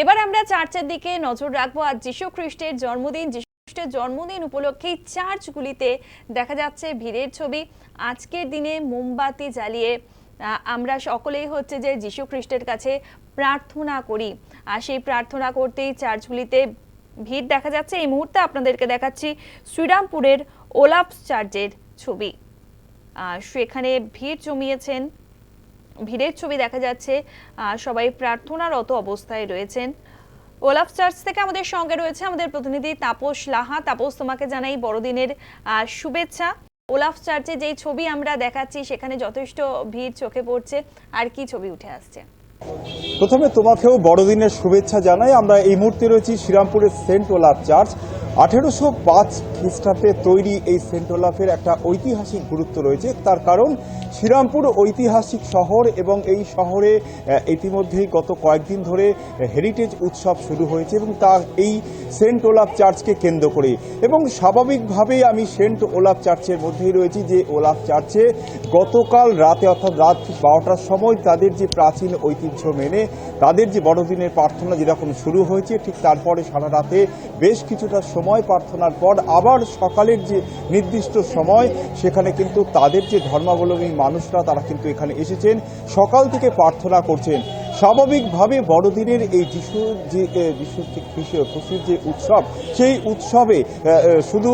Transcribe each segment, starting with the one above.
এবার আমরা চার্চের দিকে নজর রাখব। আজ যীশু খ্রিস্টের জন্মদিন। খ্রিস্টের জন্মদিন উপলক্ষেই চার্চগুলিতে দেখা যাচ্ছে ভিড়ের ছবি। আজকের দিনে মোমবাতি জ্বালিয়ে আমরা সকলেই হচ্ছে যে যীশু খ্রিস্টের কাছে প্রার্থনা করি। আর সেই প্রার্থনা করতেই চার্চগুলিতে ভিড় দেখা যাচ্ছে। এই মুহূর্তে আপনাদেরকে দেখাচ্ছি শ্রীরামপুরের ওলাপ চার্চের ছবি। সেখানে ভিড় জমিয়েছেন ভিড়ের ছবি দেখা যাচ্ছে সবাই প্রার্থনারত অবস্থায় রয়েছেন। ওলাফ চার্চ থেকে আমাদের সঙ্গে রয়েছে আমাদের প্রতিনিধি তাপস লাহা। তাপস, তোমাকে জানাই বড়দিনের শুভেচ্ছা। ওলাফ চার্চে যেই ছবি আমরা দেখাচ্ছি, সেখানে যথেষ্ট ভিড় চোখে পড়ছে। আর কি ছবি উঠে আসছে? প্রথমে তোমাকেও বড়দিনের শুভেচ্ছা জানাই। আমরা এই মুহূর্তে রয়েছি শ্রীরামপুরের সেন্ট ওলাফ চার্চ। আঠেরোশো পাঁচ খ্রিস্টাব্দে তৈরি এই সেন্ট ওলাফের একটা ঐতিহাসিক গুরুত্ব রয়েছে। তার কারণ, শ্রীরামপুর ঐতিহাসিক শহর এবং এই শহরে ইতিমধ্যেই গত কয়েকদিন ধরে হেরিটেজ উৎসব শুরু হয়েছে এবং তার এই সেন্ট ওলাফ চার্চকে কেন্দ্র করে। এবং স্বাভাবিকভাবেই আমি সেন্ট ওলাফ চার্চের মধ্যেই রয়েছি, যে ওলাফ চার্চে গতকাল রাতে, অর্থাৎ রাত বারোটার সময় তাদের যে প্রাচীন ঐতিহ্য মেনে, তাদের যে বড়দিনের প্রার্থনা যেরকম শুরু হয়েছে, ঠিক তারপরে সারা রাতে বেশ কিছুটা সময় প্রার্থনার পর আবার সকালের যে নির্দিষ্ট সময়, সেখানে কিন্তু তাদের যে ধর্মাবলম্বী মানুষরা, তারা কিন্তু এখানে এসেছেন। সকাল থেকে প্রার্থনা করছেন। স্বাভাবিকভাবে বড়দিনের এই যিশু যে এ, যিশু যে খুশির যে উৎসব সেই উৎসবে শুধু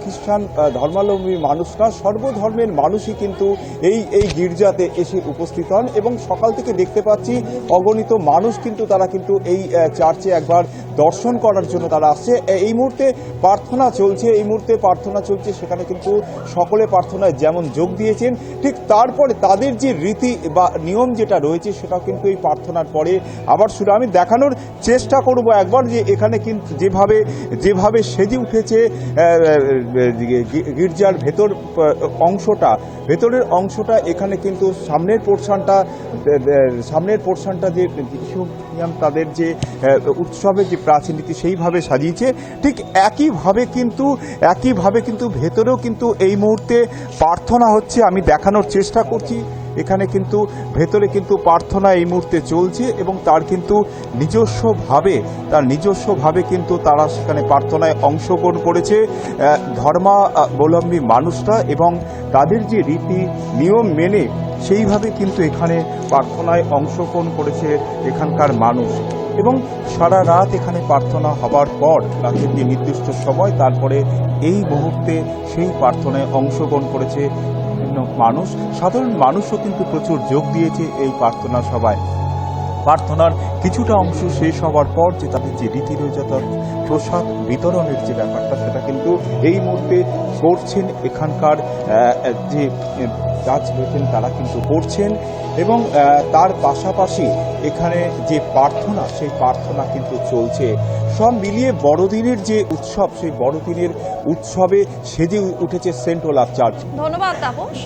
খ্রিস্টান ধর্মাবলম্বী মানুষ না সর্বধর্মের মানুষই কিন্তু এই এই গির্জাতে এসে উপস্থিত হন এবং সকাল থেকে দেখতে পাচ্ছি অগণিত মানুষ কিন্তু তারা কিন্তু এই চার্চে একবার দর্শন করার জন্য তারা আসছে এই মুহূর্তে প্রার্থনা চলছে এই মুহূর্তে প্রার্থনা চলছে সেখানে কিন্তু সকলে প্রার্থনায় যেমন যোগ দিয়েছেন ঠিক তারপরে তাদের যে রীতি বা নিয়ম যেটা রয়েছে সেটাও কিন্তু এই প্রার্থনার পরে আবার শুরু আমি দেখানোর চেষ্টা করব একবার যে এখানে কিন্তু যেভাবে যেভাবে সেজে উঠেছে গির্জার ভেতর অংশটা ভেতরের অংশটা এখানে কিন্তু সামনের পোর্শনটা সামনের পোর্শনটা যে তাদের যে উৎসবে যে প্রাচীন রীতি সেইভাবে সাজিয়েছে, ঠিক একইভাবে কিন্তু একইভাবে কিন্তু ভেতরেও কিন্তু এই মুহূর্তে প্রার্থনা হচ্ছে, আমি দেখানোর চেষ্টা করছি। এখানে কিন্তু, ভেতরে কিন্তু প্রার্থনা এই মুহূর্তে চলছে এবং তার কিন্তু নিজস্বভাবে, তার নিজস্বভাবে কিন্তু তারা সেখানে প্রার্থনায় অংশগ্রহণ করেছে। ধর্মাবলম্বী মানুষরা এবং তাদের যে রীতি, নিয়ম মেনে সেইভাবে কিন্তু এখানে প্রার্থনায় অংশগ্রহণ করেছে এখানকার মানুষ। এবং সারা রাত এখানে প্রার্থনা হবার পর রাতের যে নির্দিষ্ট সময়, তারপরে এই মুহূর্তে সেই প্রার্থনায় অংশগ্রহণ করেছে মানুষ। সাধারণ মানুষও কিন্তু প্রচুর যোগ দিয়েছে এই প্রার্থনা সভায়। প্রার্থনার কিছুটা অংশ শেষ হওয়ার পর যে তাদের যে রীতি রয়েছে অর্থাৎ প্রসাদ বিতরণের যে ব্যাপারটা, সেটা কিন্তু এই মুহূর্তে করছেন এখানকার যে কাজ রয়েছেন তারা কিন্তু করছেন এবং তার পাশাপাশি এখানে যে প্রার্থনা, সেই প্রার্থনা কিন্তু চলছে। সব মিলিয়ে বড়দিনের যে উৎসব, সেই বড়দিনের উৎসবে সেজে উঠেছে সেন্ট ওলাফ চার্চ ধন্যবাদ, তাপস।